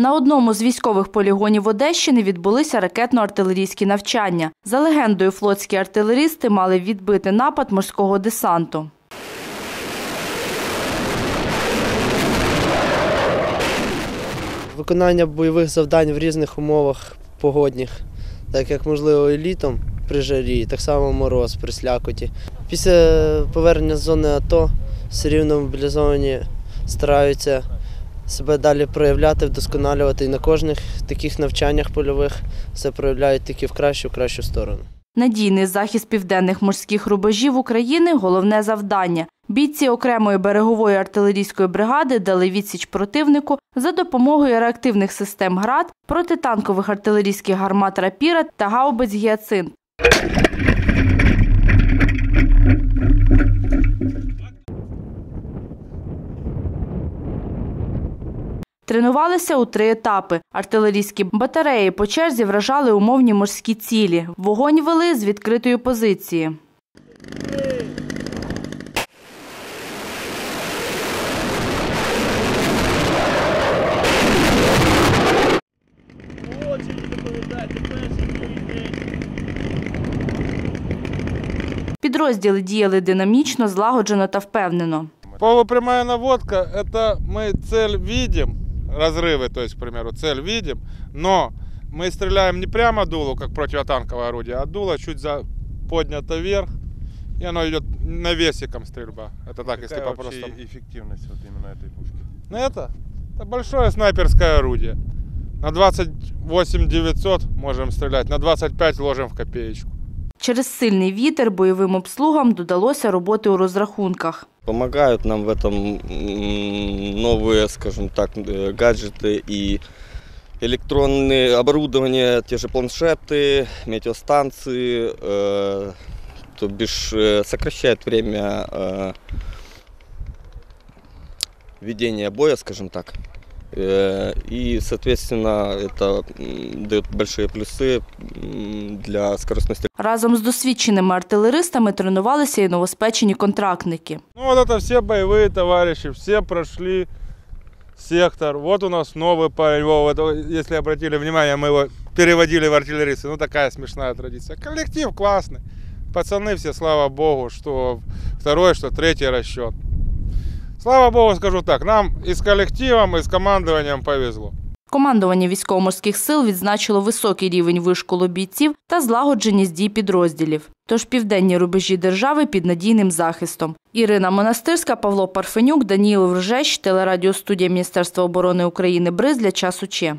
На одному з військових полігонів Одещини відбулися ракетно-артилерійські навчання. За легендою, флотські артилерісти мали відбити напад морського десанту. Виконання бойових завдань в різних умовах погодних, так як можливо і літом при жарі, так само мороз при слякоті. Після повернення з зони АТО все рівно мобілізовані стараються себе далі проявляти, вдосконалювати і на кожних таких навчаннях польових все проявляють тільки в кращу кращу сторону. Надійний захист південних морських рубежів України головне завдання. Бійці окремої берегової артилерійської бригади дали відсіч противнику за допомогою реактивних систем ГРАД, протитанкових артилерійських гармат Рапіра та гаубиць Гіацинт. Тренувалися у три етапи. Артилерійські батареї по черзі вражали умовні морські цілі. Вогонь вели з відкритої позиції. Підрозділи діяли динамічно, злагоджено та впевнено. Полупрямая наводка – это мы цель видим, разрывы, то есть, к примеру, цель видим, но мы стреляем не прямо дулу, как противотанковое орудие, а дуло чуть за поднято вверх, и оно идет навесиком стрельба. Это так, если Какая по-простому. вообще эффективность вот именно этой пушки? Ну, Это, это большое снайперское орудие. На 28 900 можем стрелять, на 25 ложим в копеечку. Через сильний вітер бойовим обслугам додалося роботи у розрахунках. Помогают нам в этом м, новые, скажем так, э, гаджеты и электронные оборудование, те же планшеты, метеостанции, э, то бишь э, сокращает время э, ведения боя, скажем так. Э, И, соответственно, это м, дает большие плюсы м, для скоростной Разом з досвідченими артилеристами тренувалися і новоспечені контрактники. Ну вот это все боевые товарищи, все прошли сектор. Вот у нас новый парень, Вова, это, если обратили внимание, мы его переводили в артиллеристы. Ну такая смешная традиция. Коллектив классный. Пацаны все, слава богу, что второй, что третий расчет. Слава богу, скажу так, нам із колективом, і з командуванням повезло. Командування військово-морських сил відзначило високий рівень вишколу бійців та злагодженість дій підрозділів. Тож південні рубежі держави під надійним захистом. Ірина Монастирська, Павло Парфенюк, Даніїл Вржеч, телерадіостудія Міністерства оборони України Бриз для часу Че.